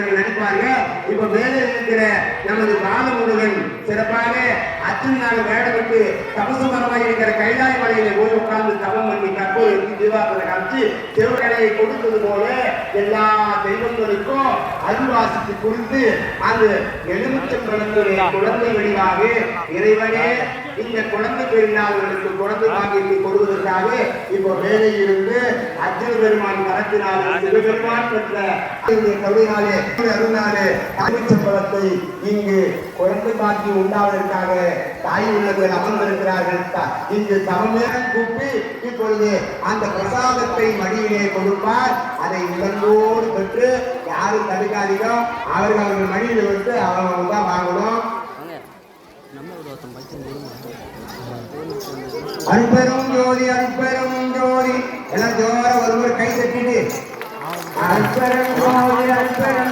நண்பர்கள் நடிப்பார்கள் இப்ப மேலே இருக்கிற நமது பாலமுருகன் சிறப்பாக அர்ஜுன் நாள் வேடமிட்டு தபசுமரமாக இருக்கிற கைலாய மலையில போய் உட்கார்ந்து தவம் பண்ணி தற்போது தீபாவளி காமிச்சு சிவகலையை கொடுத்தது போல எல்லா தெய்வங்களுக்கும் அருவாசித்து குறித்து அந்த எலுமிச்சம்பழத்துடைய குழந்தை வடிவாக இறைவனே இந்த குழந்தை பெரியாளர்களுக்கு குழந்தை பாக்கியத்தை கொடுவதற்காக இப்போ மேலே இருந்து அர்ஜுன பெருமான் கரத்தினாலே சிவபெருமான் பெற்ற இந்த கருணையாலே அருணாலே எலுமிச்சம்பழத்தை இங்கு குழந்தை பாக்கி உண்டாவதற்காக தாய் உள்ளவர்கள் அமர்ந்திருக்கிறார்கள். இங்கு சமநேரம் கூப்பி இப்பொழுது அந்த பிரசாதத்தை மடியிலே கொடுப்பார். அதை இளங்கோடு பெற்று யாரும் தடுக்காதீங்க அவர்கள் அவர்கள் மடியில் வந்து அவங்க தான் வாங்கணும் அன்பெரும் ஜோதி அன்பெரும் ஜோதி எல்லாம் ஜோர I swear